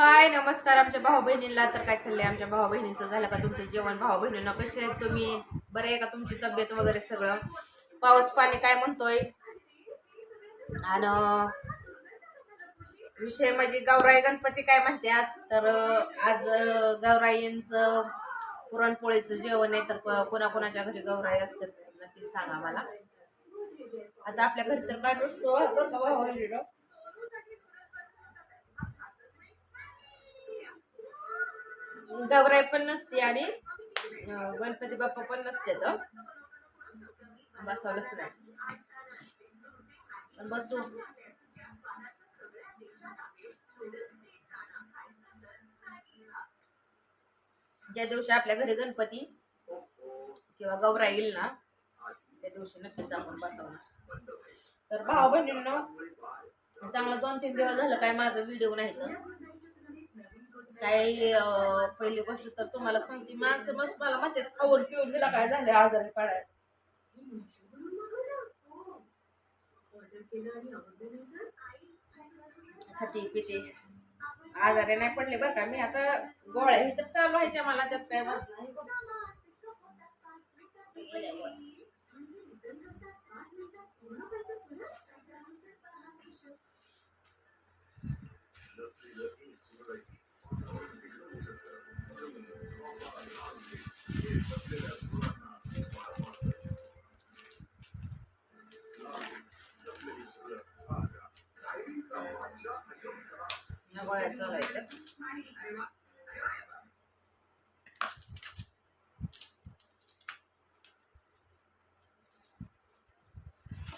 हाय नमस्कार आमच्या भाऊ बहिणींना तर काय चाललंय? आमच्या भाऊ बहिणींचं झालं का तुमचं जेवण? भाऊ बहिणींना कसे आहेत तुम्ही? बरे आहे का तुमची तब्येत वगैरे सगळं? पाऊस पाणी काय म्हणतोय? आणि विषय म्हणजे गौराई गणपती काय म्हणतात तर आज गौराईंचं पुरणपोळीचं जेवण आहे. तर कोणाकोणाच्या घरी गौराई असतात नक्कीच सांगा मला आता आपल्या घरी तर काय नसतो बरं का भाऊ बहिणींनो? गौराई पण नसते आणि गणपती बाप्पा पण नसते तर. बसवलंच नाही. बसू. ज्या दिवशी आपल्या घरी गणपती किंवा गौरा येईल ना त्या दिवशी नक्कीच आपण बसवणार. तर भाऊ बहिणींना चांगलं दोन तीन दिवस झालं काय माझा व्हिडिओ नाही तर. काही पहिली गोष्ट तर तुम्हाला सांगते माणसं मस्त मला म्हणते खाऊन पिऊन गेला काय झालं आजारी पडाय खाते पिते. आजारी नाही पडले बरं का. मी आता गोळ्या हे तर चालू आहे त्या मला त्यात काय गोळ्या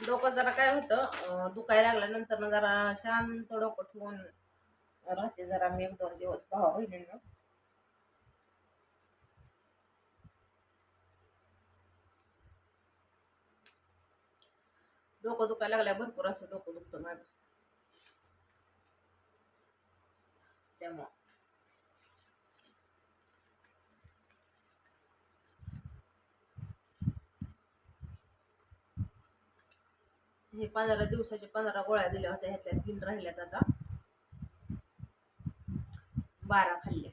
डोकं जरा काय होतं दुखायला लागल्यानंतर ना जरा शांत डोकं ठेवून राहते जरा मी एक दोन दिवस भावा बहिणींना. डोकं दुखायला लागल्या भरपूर असं डोकं दुखतं माझं. त्यामुळं हे पंधरा दिवसाचे पंधरा गोळ्या दिल्या होत्या ह्यातल्या तीन राहिल्यात आता. बारा खाल्ल्या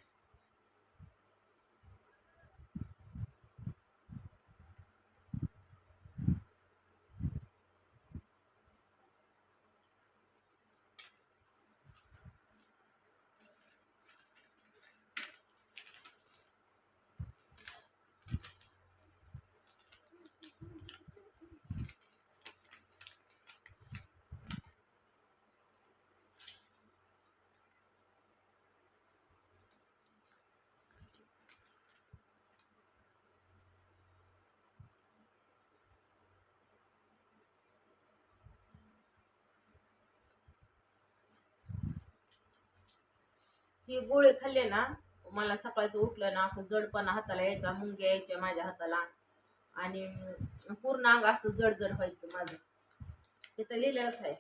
ही गोळे खाल्ले ना मला सकाळचं उठलं ना असं जडपणा हाताला यायचा मुंग्या यायच्या माझ्या हाताला. आणि पूर्ण अंग असं जड जड व्हायचं माझं. हे तर लिहिलेलंच आहे.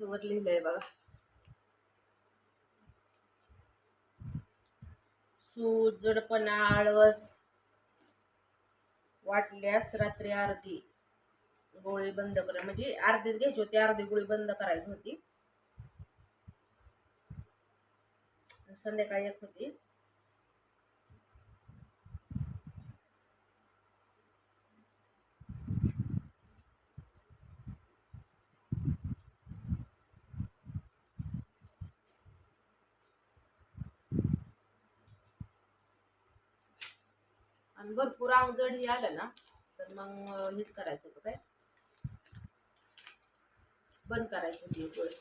वर लिहिलंय बघा. सूज जडपणा आळवस वाटल्यास रात्री अर्धी. गोळी बंद करा. म्हणजे अर्धीच घ्यायची होती अर्धी गोळी बंद करायची होती. संध्याकाळी एक होती. आणि भरपूर अंग जड हे आलं ना तर मग हेच करायचं होतं काय? बंद करायची होती गोळी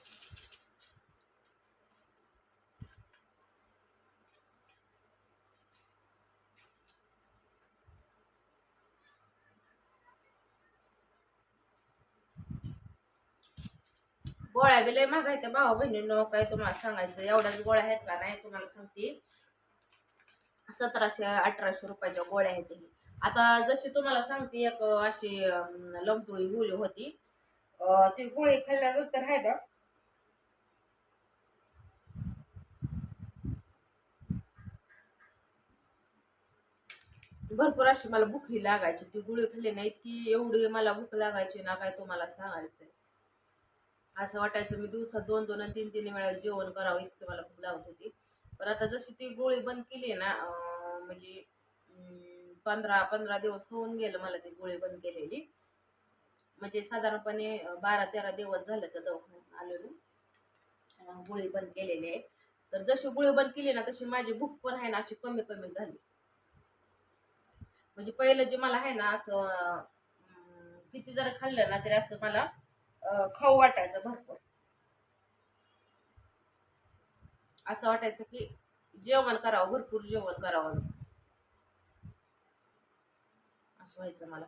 गोळ्या बी लय महाग भावा बहिणींनो काय तुम्हाला सांगायचं एवढ्याच गोळ्या आहेत का नाही तुम्हाला सांगते. सतराशे अठराशे रुपयाच्या गोळ्या आहेत आता जशी तुम्हाला सांगते एक अशी लमतुळी लंबतुळी होती. तिळगुळ ती गोळी खाल्ल्यानंतर आहे ना भरपूर अशी मला भुकही लागायची. ती गुळी खाल्ली नाही इतकी एवढी मला भूक लागायची ना काय तुम्हाला सांगायचंय. असं वाटायचं मी दिवसात दोन दोन आणि तीन तीन वेळा जेवण करावं इतकी मला भूक लागत होती. पण आता जशी ती गोळी बंद केली ना म्हणजे पंधरा पंधरा दिवस होऊन गेलं मला ती गोळी बंद केलेली. म्हणजे साधारणपणे बारा तेरा दिवस झाले तर दवाखान्यात आलेलो. गुळी गोळी बंद केलेली आहे. तर जशी गोळी बंद केली ना तशी माझी भूक पण आहे ना अशी कमी कमी झाली. म्हणजे पहिलं जे मला आहे ना असं किती जर खाल्लं ना तरी असं मला खाऊ वाटायचं भरपूर. असं वाटायचं की जेवण करावं भरपूर जेवण करावं. असं व्हायचं मला.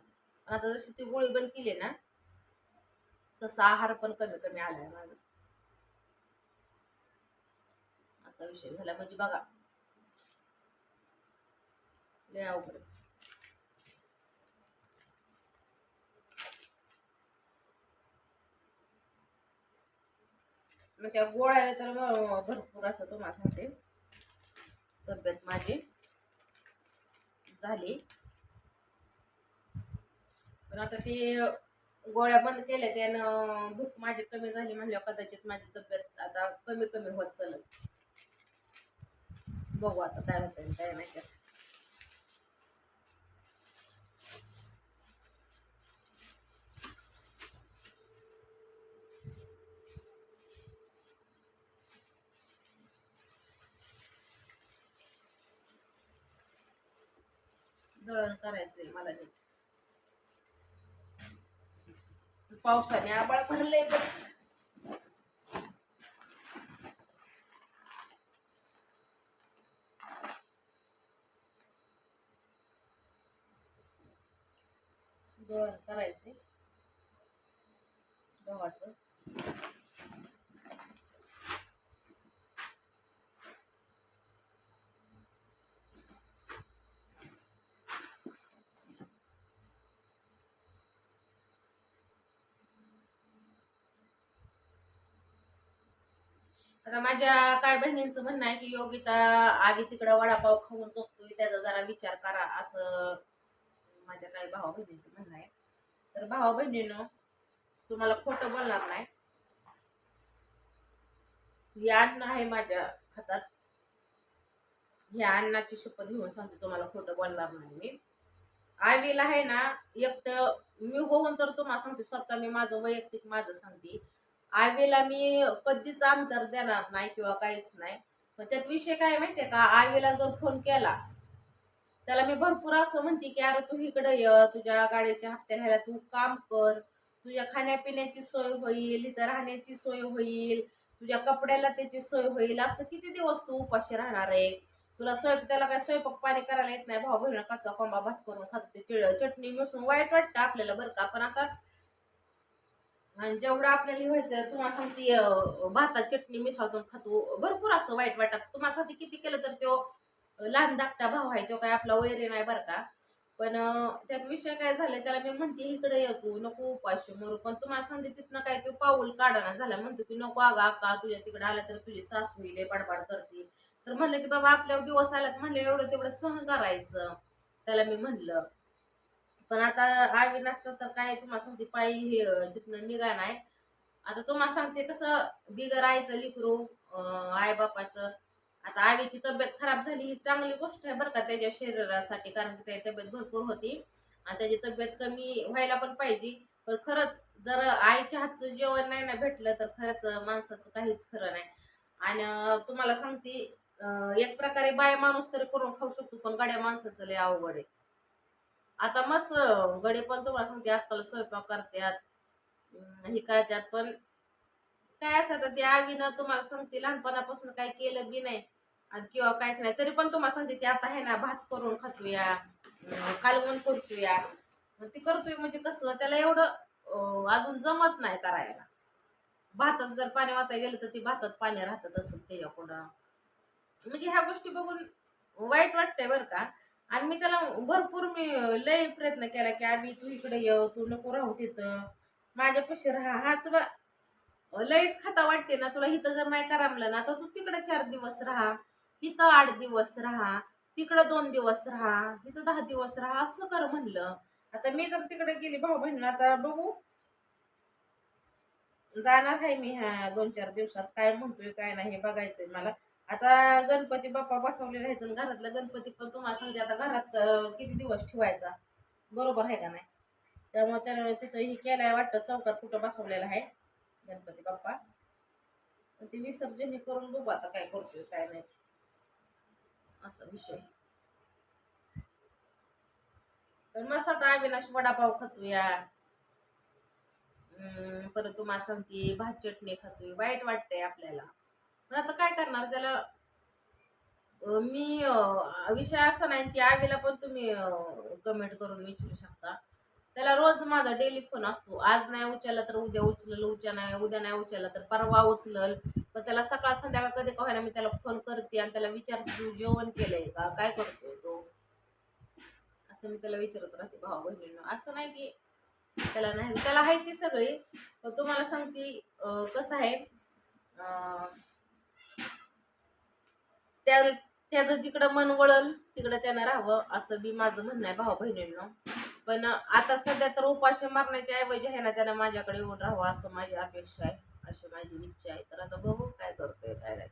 आता जशी ती गोळी बंद केली ना तसा आहार पण कमी कमी आलाय माझा. असा विषय झाला. म्हणजे बघा लय अवघड मग त्या गोळ्याने तर मग भरपूर असं तुम्हाला सांगते. तब्येत माझी झाली. पण आता ते गोळ्या बंद केल्या त्यानं भूक माझी कमी झाली म्हणल्यावर कदाचित माझी तब्येत आता कमी कमी होत चालत बघू आता काय होतं काय नाही त्यात. दळण करायचंय मला ते पावसाने आबाळ भरले बस करायचे गव्हाचं. आता माझ्या काय बहिणींचं म्हणणं आहे की योगिता आधी तिकडं वडापाव खाऊन झोपतोय त्याचा जरा विचार करा असं माझ्या काही भाऊ बहिणींचं म्हणणं आहे. तर भाऊ बहिणीनं तुम्हाला खोटं बोलणार नाही. हे अन्न आहे माझ्या हातात. ह्या अन्नाची शपथ घेऊन सांगते तुम्हाला खोटं बोलणार नाही मी. आवीला आहे ना एकटं मी होऊन तर तुम्हाला सांगते स्वतः मी माझं वैयक्तिक माझं सांगते. आयवेला मी कधीच अंतर देणार नाही किंवा काहीच नाही. पण त्यात विषय काय माहितीये का? आयवेला जर फोन केला त्याला मी भरपूर असं म्हणते की अरे तू इकडे ये तुझ्या गाडीच्या हप्त्या घ्यायला तू काम कर. तुझ्या खाण्यापिण्याची सोय होईल इथं राहण्याची सोय होईल तुझ्या कपड्याला त्याची सोय होईल. असं किती दिवस तू उपाशी राहणार आहे? तुला स्वयंपाक त्याला काय स्वयंपाक पाणी करायला येत नाही? भाऊ बहिण कच्चा कोंबा भात करून खात ते चिळ चटणी मिसळून वाईट वाटतं आपल्याला बरं का? पण आता आणि जेवढं आपल्याला व्हायचं तुम्हाला सांगते भातात चटणी मिसळून खातो. भरपूर असं वाईट वाटत. तुम्हाला सांगते किती केलं तर तो लहान धाकटा भाऊ आहे तो काय आपला वैरे नाही बरं का. पण त्यात विषय काय झालाय त्याला मी म्हणते इकडे ये तू नको उपाशी मरू. पण तुम्हाला सांगते तिथनं काय तो पाऊल काढाना झाला. म्हणतो की नको अगा का तुझ्या तिकडे आलं तर तुझी सासू होईल पडपाड करते. तर म्हणलं की बाबा आपल्या दिवस आल्यात म्हणलं एवढं तेवढं सहन करायचं. त्याला मी म्हणलं. पण आता अविनाशचं तर काय तुम्हाला सांगते पायी हे तिथनं निघा नाही आता तुम्हाला सांगते कसं बिगर आईचं लिकरू आईबापाचं आता आईची तब्येत खराब झाली ही चांगली गोष्ट आहे बरं का त्याच्या शरीरासाठी कारण की त्याची तब्येत भरपूर होती. आणि त्याची तब्येत कमी व्हायला पण पाहिजे. पण खरंच जर आईच्या हातचं जेवण नाही ना भेटलं तर खरंच माणसाचं काहीच खरं नाही. आणि तुम्हाला सांगते एक प्रकारे बाय माणूस तरी करून खाऊ शकतो पण गाड्या माणसाचं लय अवघड आहे. आता मस्त गडे पण तुम्हाला सांगते आजकाल स्वयंपाक करतात. हे करतात पण काय असं आता आवी आवीनं तुम्हाला सांगते लहानपणापासून काय केलं बी नाही. आणि किंवा काहीच नाही तरी पण तुम्हाला सांगते ते आता आहे ना भात करून खातूया कालवण करतोया. ते करतोय म्हणजे कसं त्याला एवढं अजून जमत नाही करायला. भातात जर पाणी वाता गेलं तर ते भातात पाणी राहतं तसंच त्याच्याकडं म्हणजे ह्या गोष्टी बघून वाईट वाटतंय बरं का. आणि मी त्याला भरपूर मी लय प्रयत्न केला की आम्ही तू इकडे ये तू नको राहू तिथं. माझ्यापाशी राहा. हा तुला लयच खाता वाटते ना. तुला इथं जर नाही करामलं ना तर तू तिकडे चार दिवस राहा. इथं आठ दिवस राहा. तिकडं दोन दिवस राहा. तिथं दहा दिवस राहा. असं कर म्हणलं. आता मी जर तिकडे गेली भाऊ बहिणी आता बघू. जाणार आहे मी ह्या दोन चार दिवसात. काय म्हणतोय काय नाही हे बघायचंय मला. आता गणपती बाप्पा बसवलेले आहेत आणि घरातला गणपती पण तुम्हाला सांगते आता घरात किती दिवस ठेवायचा? बरोबर आहे का नाही? त्यामुळे त्यानं तिथं हे केलं आहे वाटतं चौकात कुठं बसवलेलं आहे गणपती बाप्पा. पण ते विसर्जन हे करून बघू आता काय करतोय काय नाही. असा विषय. तर मस्त आता अविनाश वडापाव खातोया. परत तुम्हाला सांगते भात चटणी खातोय. वाईट वाटतंय आपल्याला. आता काय करणार त्याला मी विषय असा नाही की आवीला पण तुम्ही कमेंट करून विचारू शकता. त्याला रोज माझा डेली फोन असतो. आज नाही उचलला तर उद्या उचलल उद्या नाही उद्या नाही उचलला तर परवा उचलल. पण त्याला सकाळ संध्याकाळ कधी का होईना मी त्याला फोन करते आणि त्याला विचारते तू जेवण केलंय का? काय करतोय तो? असं मी त्याला विचारत राहते भाऊ बहिणींना असं नाही की त्याला नाही त्याला आहे ती सगळी. तुम्हाला सांगते कसं आहे अं, त्या त्याचं जिकडं मन वळल तिकडं त्यानं राहावं असं बी माझं म्हणणं आहे भाऊ बहिणींना पण आता सध्या तर उपाशी मारण्याच्या ऐवजी आहे ना त्यांना माझ्याकडे येऊन राहावं असं माझी अपेक्षा आहे अशी माझी इच्छा आहे. तर आता बघू काय करतोय काय नाही.